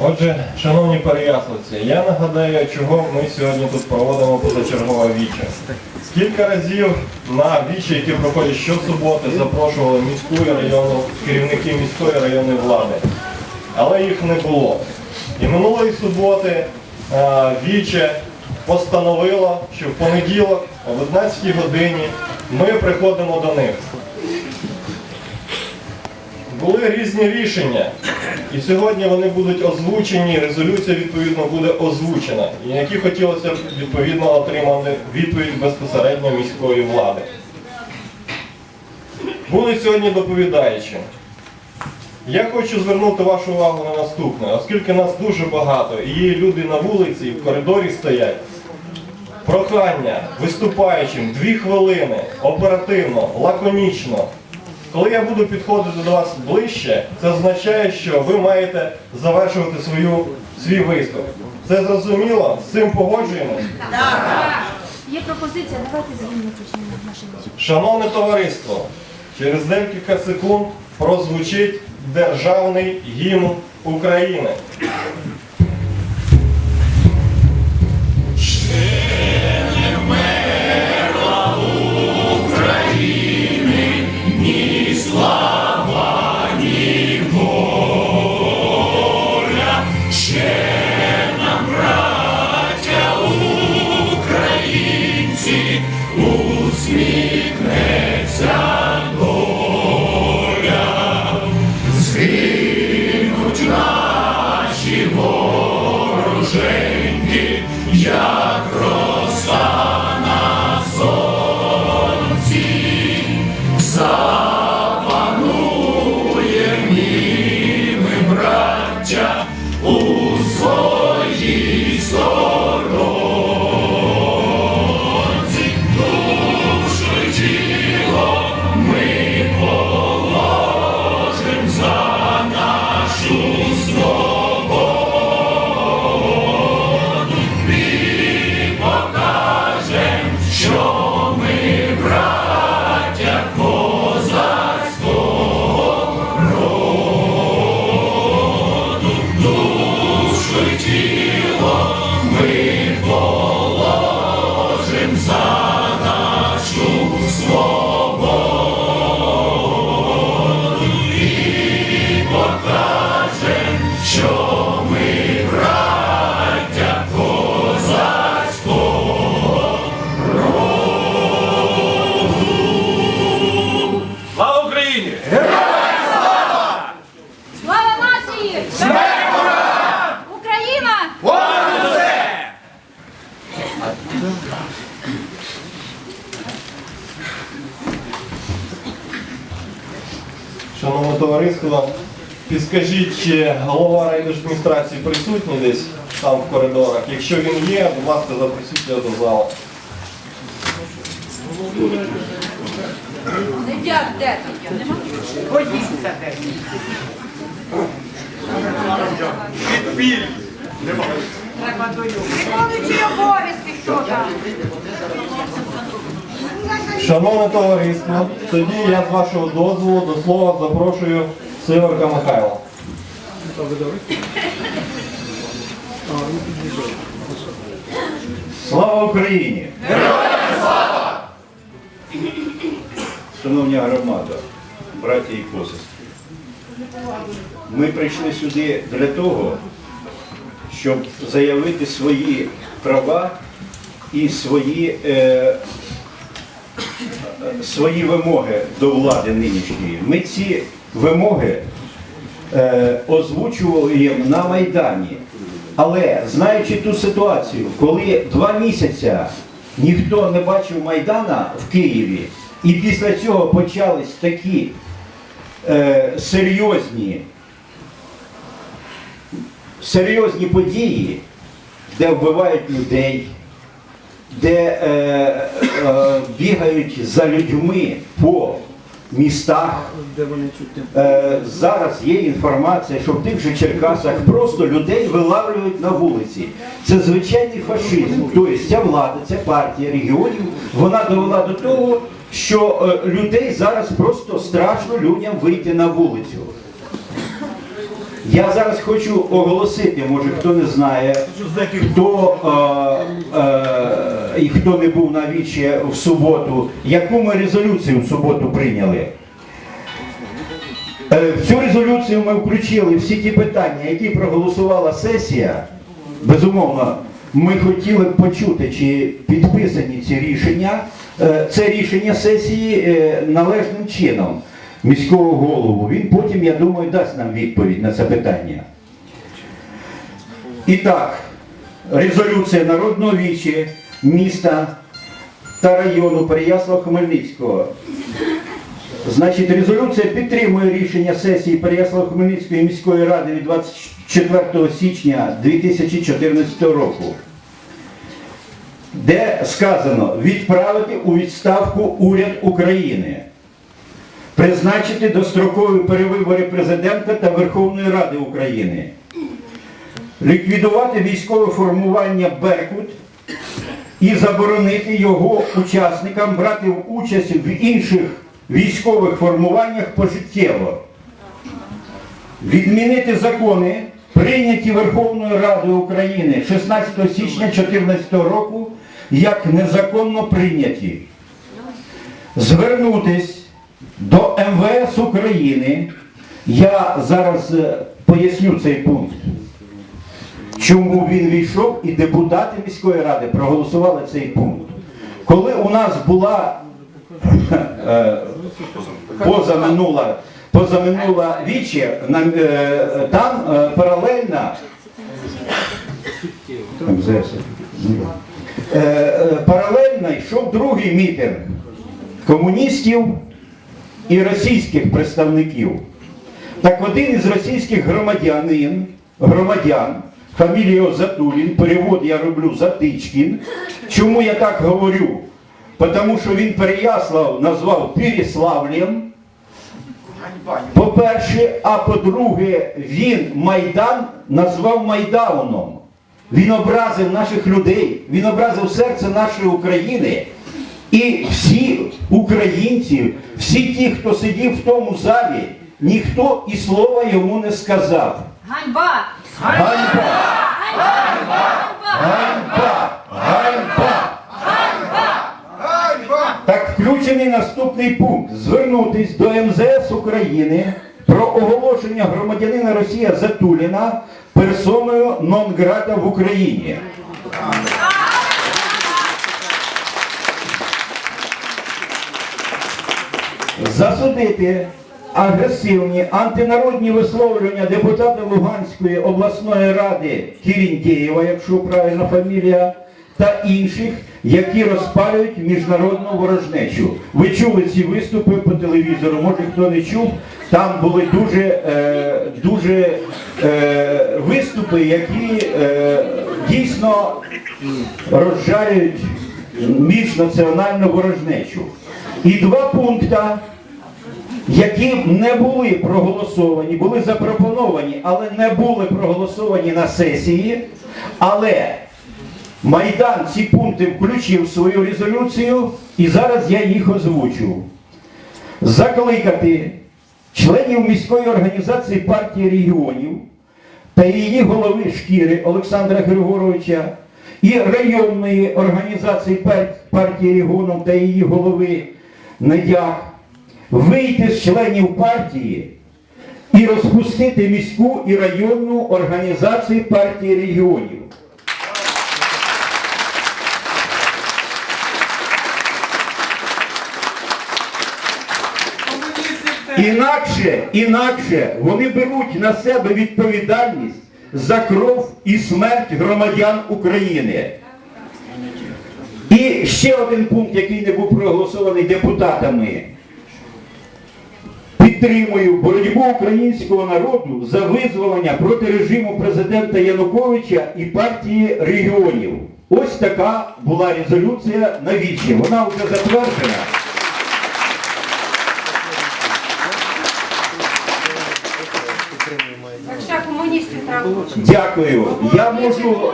Отже, шановні переяславці, я нагадаю, чого ми сьогодні тут проводимо позачергове віче. Скільки разів на віче, які проходять щосуботи, запрошували міську і районну, керівники міської районної влади, але їх не було. І минулої суботи е, віче постановило, що в понеділок о 11 годині ми приходимо до них. Були різні рішення, і сьогодні вони будуть озвучені, резолюція відповідно буде озвучена, і які хотілося б відповідно отримати відповідь безпосередньо міської влади. Будуть сьогодні доповідаючі. Я хочу звернути вашу увагу на наступне, оскільки нас дуже багато і є люди на вулиці, і в коридорі стоять. Прохання виступаючим дві хвилини, оперативно, лаконічно. Коли я буду підходити до вас ближче, це означає, що ви маєте завершувати свою, свій виступ. Це зрозуміло? З цим погоджуємось? Є пропозиція, давайте з почнемо. Шановне товариство, через декілька секунд прозвучить державний гімн України. Товариство, підскажіть, чи голова райдержадміністрації присутній десь там в коридорах? Якщо він є, будь ласка, запросіть його до залу. Дяк, де я? Нема? Виконуючий обов'язки, хто там? Шановне товариство, тоді я з вашого дозволу до слова запрошую Сиворка Михайла. Слава Україні! Шановні громада, браті і посестри, ми прийшли сюди для того, щоб заявити свої права і свої, е, свої вимоги до влади нинішньої. Ми ці вимоги е, озвучували на Майдані. Але знаючи ту ситуацію, коли два місяці ніхто не бачив Майдана в Києві, і після цього почались такі е, серйозні, серйозні події, де вбивають людей, де е, е, бігають за людьми по містах. Е, зараз є інформація, що в тих же Черкасах просто людей вилавлюють на вулиці. Це звичайний фашизм. Тобто ця влада, ця партія регіонів, вона довела до того, що е, людей зараз просто страшно людям вийти на вулицю. Я зараз хочу оголосити, може хто не знає, хто е, е, і хто не був на вічі в суботу, яку ми резолюцію в суботу прийняли. Е, В цю резолюцію ми включили всі ті питання, які проголосувала сесія. Безумовно, ми хотіли б почути, чи підписані ці рішення, е, це рішення сесії е, належним чином міського голову. Він потім, я думаю, дасть нам відповідь на це питання. І так, резолюція Народного вічі міста та району Переяслава-Хмельницького. Значить, резолюція підтримує рішення сесії Переяслав-Хмельницької міської ради від 24 січня 2014 року, де сказано відправити у відставку уряд України, призначити дострокові перевибори президента та Верховної Ради України, ліквідувати військове формування Беркут і заборонити його учасникам брати участь в інших військових формуваннях пожиттєво. Відмінити закони, прийняті Верховною Радою України 16 січня 2014 року, як незаконно прийняті. Звернутись до МВС України. Я зараз е, поясню цей пункт чому він війшов, і депутати міської ради проголосували цей пункт. Коли у нас була е, позаминула, позаминула вічі, е, там е, паралельно е, е, паралельно йшов другий мітинг комуністів і російських представників. Так один із російських громадянин, громадян, фамілія Затулін, перевод я роблю Затичкін. Чому я так говорю? Тому що він Переяслав назвав Переславлем. По-перше, а по-друге, він Майдан назвав Майдауном. Він образив наших людей, він образив серце нашої України. І всі українці, всі ті, хто сидів в тому залі, ніхто і слова йому не сказав. Ганьба! Ганьба! Ганьба! Ганьба! Так включений наступний пункт. Звернутись до МЗС України про оголошення громадянина Росія Затуліна персоною нон-грата в Україні. засудити агресивні антинародні висловлювання депутата Луганської обласної ради Кірінтєєва, якщо правильна фамілія, та інших, які розпалюють міжнародну ворожнечу. Ви чули ці виступи по телевізору, може хто не чув. Там були дуже, е, дуже е, виступи, які е, дійсно розжарюють міжнаціональну ворожнечу. І два пункти, які не були проголосовані, були запропоновані, але не були проголосовані на сесії. Але Майдан ці пункти включив свою резолюцію, і зараз я їх озвучу. Закликати членів міської організації партії регіонів та її голови шкіри Олександра Григоровича і районної організації партії регіонів та її голови Недяк вийти з членів партії і розпустити міську і районну організації партії регіонів. Інакше, інакше вони беруть на себе відповідальність за кров і смерть громадян України. І ще один пункт, який не був проголосований депутатами. Підтримую боротьбу українського народу за визволення проти режиму президента Януковича і партії регіонів. Ось така була резолюція на вічі. Вона вже затверджена. Дякую. Я можу.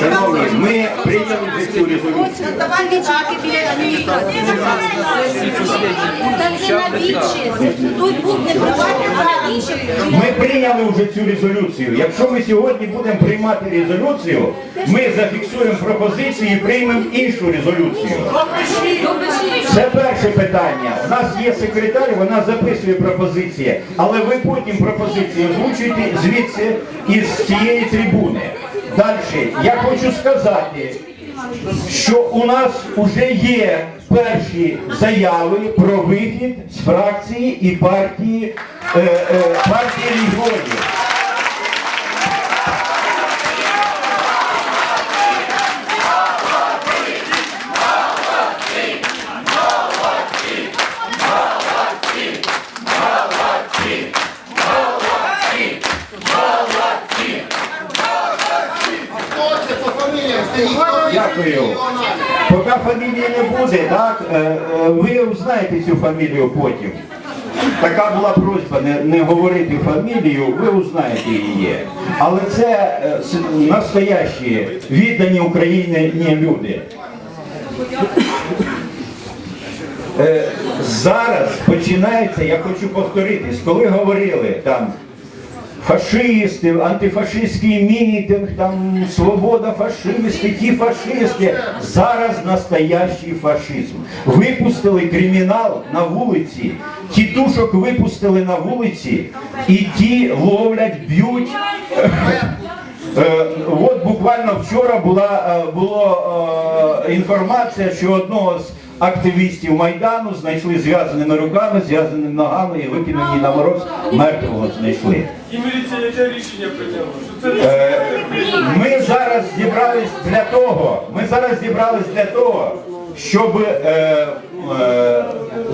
Шановні, ми прийняли вже цю резолюцію. Тут був не? Ми прийняли вже цю резолюцію. Якщо ми сьогодні будемо приймати резолюцію, ми зафіксуємо пропозиції і приймемо іншу резолюцію. Це перше питання. У нас є секретар, вона записує пропозиції, але ви потім пропозиції озвучуєте звідси із цієї трибуни. Далі, я хочу сказати, що у нас вже є перші заяви про вихід з фракції і партії, е, е, партії регіонів. Дякую. Поки фамілії не буде, так, е, е, ви узнаєте цю фамілію потім. Така була просьба не, не говорити фамілію, ви узнаєте її. Але це е, настоящі, віддані Україні люди. Зараз починається, я хочу повторитись, коли говорили там фашисти, антифашистський мітинг, там свобода фашисти, ті фашисти. Зараз настоящий фашизм. Випустили кримінал на вулиці, тітушок випустили на вулиці, і ті ловлять, б'ють. Е, От буквально вчора була е, було е, інформація, що одного з активістів Майдану знайшли зв'язаними руками, зв'язаними ногами і викинені на мороз, мертвого знайшли. І міліція яке рішення прийняла? Е, Ми зараз зібрались для того, ми зараз зібрались для того, щоб е,